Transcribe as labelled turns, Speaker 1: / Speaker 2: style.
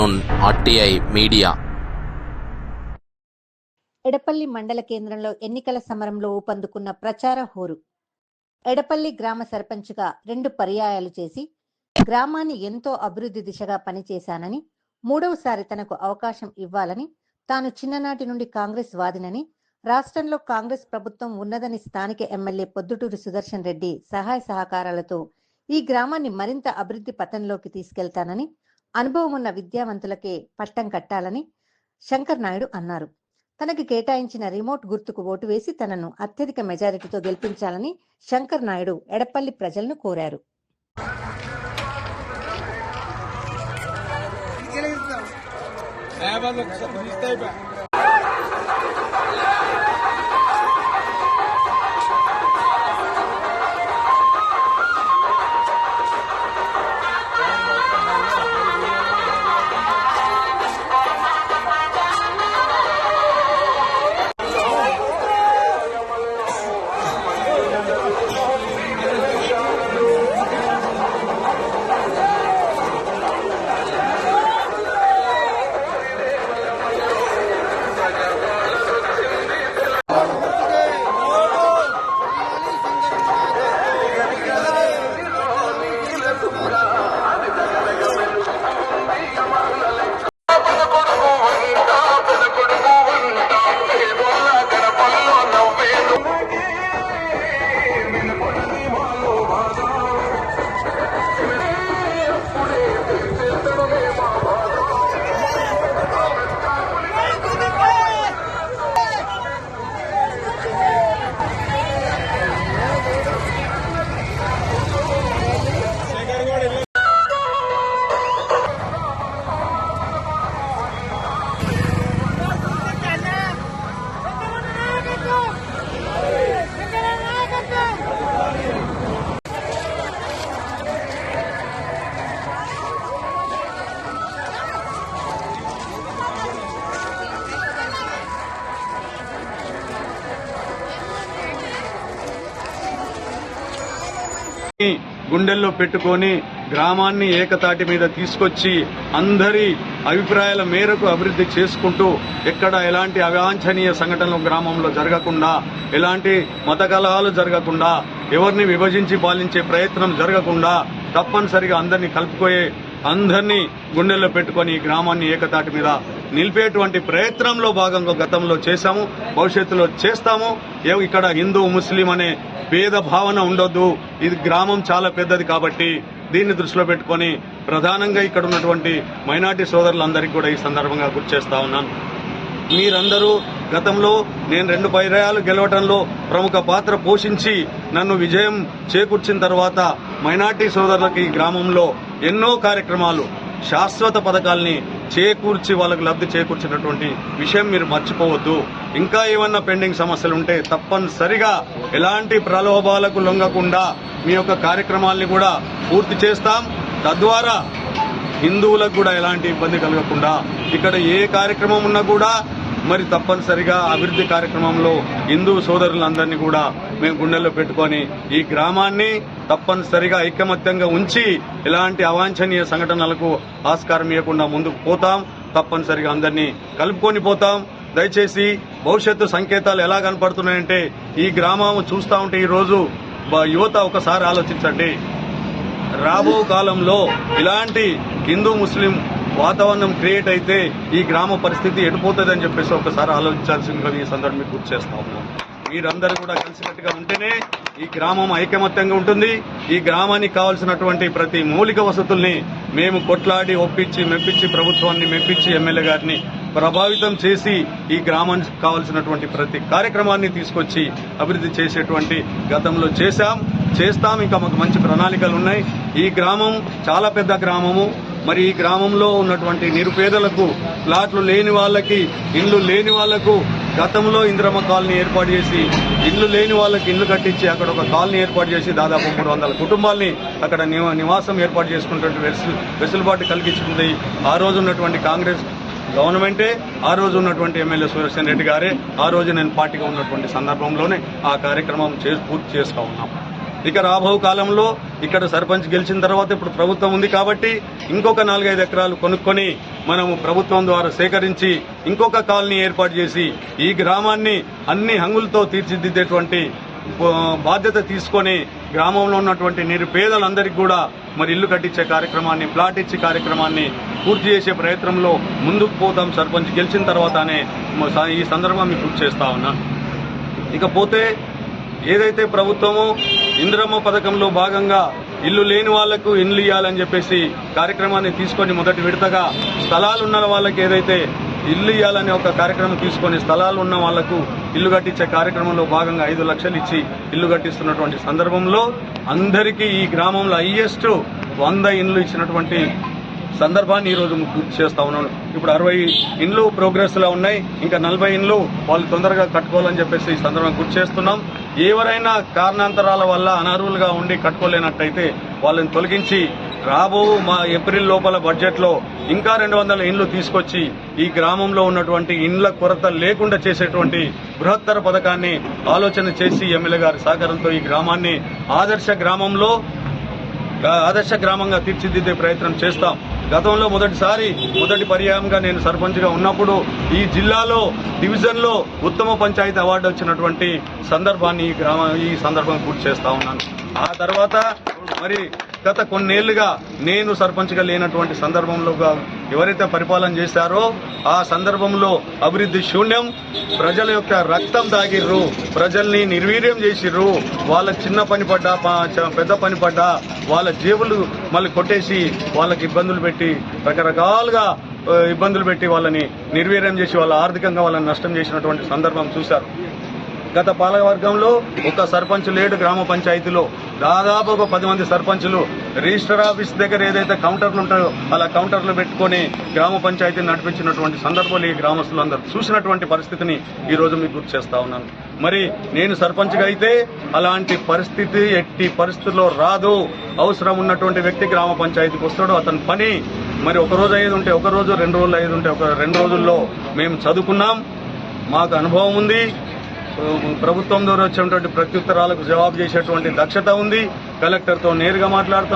Speaker 1: Afternoon RTI media.
Speaker 2: Edapalli మండల కేంద్రంలో ఎన్నికల సమరంలో ఊపందుకున్న ప్రచార హోరు. ఎడపల్లి గ్రామ సర్పంచ్గా రెండు పర్యాయాలు చేసి గ్రామాన్ని ఎంతో అభివృద్ధి దిశగా పనిచేశానని మూడవసారి తనకు అవకాశం ఇవ్వాలని తాను చిన్ననాటి నుండి కాంగ్రెస్ వాదినని రాష్ట్రంలో కాంగ్రెస్ ప్రభుత్వం ఉన్నదని స్థానిక ఎమ్మెల్యే పొద్దుటూరు సుదర్శన్ రెడ్డి సహాయ సహకారాలతో ఈ గ్రామాన్ని మరింత అభివృద్ధి పథంలోకి తీసుకెళ్తానని అనుభవం ఉన్న విద్యావంతులకే పట్టం కట్టాలని శంకర్ నాయుడు అన్నారు. తనకి కేటాయించిన రిమోట్ గుర్తుకు ఓటు వేసి తనను అత్యధిక మెజారిటీతో గెలిపించాలని శంకర్ నాయుడు ఎడపల్లి ప్రజలను కోరారు.
Speaker 3: గుండెల్లో పెట్టుకొని గ్రామాన్ని ఏకతాటి మీద తీసుకొచ్చి అందరి అభిప్రాయాల మేరకు అభివృద్ధి చేసుకుంటూ ఎక్కడ ఎలాంటి అవాంఛనీయ సంఘటనలు గ్రామంలో జరగకుండా ఎలాంటి మత కలహాలు జరగకుండా ఎవరిని విభజించి పాలించే ప్రయత్నం జరగకుండా తప్పనిసరిగా అందరినీ కలుపుకోయే అందరినీ గుండెల్లో పెట్టుకొని ఈ గ్రామాన్ని ఏకతాటి మీద నిలిపేటువంటి ప్రయత్నంలో భాగంగా గతంలో చేశాము భవిష్యత్తులో చేస్తాము. ఏ- ఇక్కడ హిందూ ముస్లిం అనే భేద భావన ఉండొద్దు. ఇది గ్రామం చాలా పెద్దది కాబట్టి దీన్ని దృష్టిలో పెట్టుకొని ప్రధానంగా ఇక్కడ ఉన్నటువంటి మైనార్టీ సోదరులందరికీ కూడా ఈ సందర్భంగా గుర్తు చేస్తా ఉన్నాను. మీరందరూ గతంలో నేను రెండు పైరయాలు గెలవటంలో ప్రముఖ పాత్ర పోషించి నన్ను విజయం చేకూర్చిన తర్వాత మైనార్టీ సోదరులకి గ్రామంలో ఎన్నో కార్యక్రమాలు శాశ్వత పథకాల్ని చేకూర్చి వాళ్ళకు లబ్ధి చేకూర్చినటువంటి విషయం మీరు మర్చిపోవద్దు. ఇంకా ఏమన్నా పెండింగ్ సమస్యలు ఉంటే తప్పనిసరిగా ఎలాంటి ప్రలోభాలకు లొంగకుండా మీ యొక్క కార్యక్రమాల్ని కూడా పూర్తి చేస్తాం. తద్వారా హిందువులకు కూడా ఎలాంటి ఇబ్బంది కలగకుండా ఇక్కడ ఏ కార్యక్రమం ఉన్నా కూడా మరి తప్పనిసరిగా అభివృద్ధి కార్యక్రమంలో హిందూ సోదరులందరినీ కూడా మేము గుండెల్లో పెట్టుకొని ఈ గ్రామాన్ని తప్పనిసరిగా ఐకమత్యంగా ఉంచి ఎలాంటి అవాంఛనీయ సంఘటనలకు ఆస్కారం ఇవ్వకుండా ముందుకు పోతాం. తప్పనిసరిగా అందరినీ కలుపుకొని పోతాం. దయచేసి భవిష్యత్తు సంకేతాలు ఎలా కనపడుతున్నాయంటే ఈ గ్రామం చూస్తా ఉంటే ఈరోజు యువత ఒకసారి ఆలోచించండి. రాబో కాలంలో ఇలాంటి హిందూ ముస్లిం వాతావరణం క్రియేట్ అయితే ఈ గ్రామ పరిస్థితి ఎడిపోతుంది అని చెప్పేసి ఒకసారి ఆలోచించాల్సిందిగా ఈ సందర్భం మీకు గుర్తు చేస్తా ఉన్నాం మీరందరూ కూడా కలిసికట్టుగా ఉంటేనే ఈ గ్రామం ఐకమత్యంగా ఉంటుంది. ఈ గ్రామానికి కావాల్సినటువంటి ప్రతి మౌలిక వసతుల్ని మేము కొట్లాడి ఒప్పించి మెప్పించి ప్రభుత్వాన్ని మెప్పించి ఎమ్మెల్యే గారిని ప్రభావితం చేసి ఈ గ్రామానికి కావాల్సినటువంటి ప్రతి కార్యక్రమాన్ని తీసుకొచ్చి అభివృద్ధి చేసేటువంటి గతంలో చేశాం. చేస్తాం. ఇంకా మాకు మంచి ప్రణాళికలు ఉన్నాయి. ఈ గ్రామం చాలా పెద్ద గ్రామము. మరి ఈ గ్రామంలో ఉన్నటువంటి నిరుపేదలకు ప్లాట్లు లేని వాళ్ళకి ఇండ్లు లేని వాళ్ళకు గతంలో ఇంద్రమ్మ కాలనీ ఏర్పాటు చేసి ఇండ్లు లేని వాళ్ళకి ఇండ్లు కట్టించి అక్కడ ఒక కాలనీ ఏర్పాటు చేసి దాదాపు మూడు వందల కుటుంబాల్ని అక్కడ నివాసం ఏర్పాటు చేసుకున్నటువంటి వెసులు వెసులుబాటు కలిగించుకుంది. ఆ రోజు ఉన్నటువంటి కాంగ్రెస్ గవర్నమెంటే ఆ రోజు ఉన్నటువంటి ఎమ్మెల్యే సుదర్శన్ రెడ్డి గారే ఆ రోజు నేను పార్టీగా ఉన్నటువంటి సందర్భంలోనే ఆ కార్యక్రమం చేసి పూర్తి చేస్తూ ఉన్నాం. ఇక రాబో కాలంలో ఇక్కడ సర్పంచ్ గెలిచిన తర్వాత ఇప్పుడు ప్రభుత్వం ఉంది కాబట్టి ఇంకొక నాలుగైదు ఎకరాలు కొనుక్కొని మనము ప్రభుత్వం ద్వారా సేకరించి ఇంకొక కాలనీ ఏర్పాటు చేసి ఈ గ్రామాన్ని అన్ని హంగులతో తీర్చిదిద్దేటువంటి బాధ్యత తీసుకొని గ్రామంలో ఉన్నటువంటి నిరుపేదలందరికీ కూడా మరి ఇల్లు కట్టించే కార్యక్రమాన్ని ప్లాట్ ఇచ్చే కార్యక్రమాన్ని పూర్తి చేసే ప్రయత్నంలో ముందుకు పోతాం. సర్పంచ్ గెలిచిన తర్వాతనే ఈ సందర్భం మీకు చేస్తా ఉన్నా. ఇకపోతే ఏదైతే ప్రభుత్వము ఇంద్రమ్మ పథకంలో భాగంగా ఇల్లు లేని వాళ్ళకు ఇల్లు ఇవ్వాలని చెప్పేసి కార్యక్రమాన్ని తీసుకొని మొదటి విడతగా స్థలాలు ఉన్న వాళ్ళకి ఏదైతే ఇల్లు ఇవ్వాలని ఒక కార్యక్రమం తీసుకొని స్థలాలు ఉన్న వాళ్ళకు ఇల్లు కట్టించే కార్యక్రమంలో భాగంగా ఐదు లక్షలు ఇచ్చి ఇల్లు కట్టిస్తున్నటువంటి సందర్భంలో అందరికీ ఈ గ్రామంలో హైయెస్ట్ వంద ఇండ్లు ఇచ్చినటువంటి సందర్భాన్ని ఈ రోజు గుర్తు చేస్తా ఉన్నాను. ఇప్పుడు అరవై ఇండ్లు ప్రోగ్రెస్లో ఉన్నాయి. ఇంకా నలభై ఇండ్లు వాళ్ళు తొందరగా కట్టుకోవాలని చెప్పేసి ఈ సందర్భంగా గుర్తు చేస్తున్నాం. ఎవరైనా కారణాంతరాల వల్ల అనర్హులుగా ఉండి కట్టుకోలేనట్టయితే వాళ్ళని తొలగించి రాబో మా ఏప్రిల్ లోపల బడ్జెట్లో ఇంకా రెండు వందల ఇండ్లు తీసుకొచ్చి ఈ గ్రామంలో ఉన్నటువంటి ఇండ్ల కొరత లేకుండా చేసేటువంటి బృహత్తర పథకాన్ని ఆలోచన చేసి ఎమ్మెల్యే గారి సహకారంతో ఈ గ్రామాన్ని ఆదర్శ గ్రామంలో ఆదర్శ గ్రామంగా తీర్చిదిద్దే ప్రయత్నం చేస్తాం. గతంలో మొదటిసారి మొదటి పర్యాయంగా నేను సర్పంచ్గా ఉన్నప్పుడు ఈ జిల్లాలో డివిజన్లో ఉత్తమ పంచాయతీ అవార్డు వచ్చినటువంటి సందర్భాన్ని ఈ గ్రామ ఈ సందర్భంగా గుర్తు చేస్తా ఉన్నాను. ఆ తర్వాత మరి గత కొన్నేళ్ళుగా నేను సర్పంచ్గా లేనటువంటి సందర్భంలో ఎవరైతే పరిపాలన చేశారో ఆ సందర్భంలో అభివృద్ధి శూన్యం ప్రజల యొక్క రక్తం తాగిర్రు ప్రజల్ని నిర్వీర్యం చేసిర్రు వాళ్ళ చిన్న పని పడ్డా పెద్ద పని పడ్డా వాళ్ళ జేబులు మళ్ళీ కొట్టేసి వాళ్ళకి ఇబ్బందులు పెట్టి రకరకాలుగా ఇబ్బందులు పెట్టి వాళ్ళని నిర్వీర్యం చేసి వాళ్ళ ఆర్థికంగా వాళ్ళని నష్టం చేసినటువంటి సందర్భం చూశారు. గత పాలకవర్గంలో ఒక సర్పంచ్ లేడు గ్రామ పంచాయతీలో. దాదాపు ఒక పది మంది సర్పంచులు రిజిస్టర్ ఆఫీస్ దగ్గర ఏదైతే కౌంటర్లు ఉంటాయో అలా కౌంటర్లు పెట్టుకొని గ్రామ పంచాయతీని నడిపించినటువంటి సందర్భాలు ఈ గ్రామస్తులు అందరూ చూసినటువంటి పరిస్థితిని ఈ రోజు మీకు గుర్తు చేస్తా ఉన్నాను. మరి నేను సర్పంచ్గా అయితే అలాంటి పరిస్థితి ఎట్టి పరిస్థితుల్లో రాదు. అవసరం ఉన్నటువంటి వ్యక్తి గ్రామ పంచాయతీకి వస్తాడు అతని పని మరి ఒక రోజు అయ్యేది ఉంటే ఒక రోజు రెండు రోజులు అయ్యేది ఉంటే ఒక రెండు రోజుల్లో మేము చదువుకున్నాం. మాకు అనుభవం ఉంది. ప్రభుత్వం ద్వారా వచ్చేటువంటి ప్రత్యుత్తరాలకు జవాబు చేసేటువంటి దక్షత ఉంది. కలెక్టర్తో నేరుగా మాట్లాడతాం.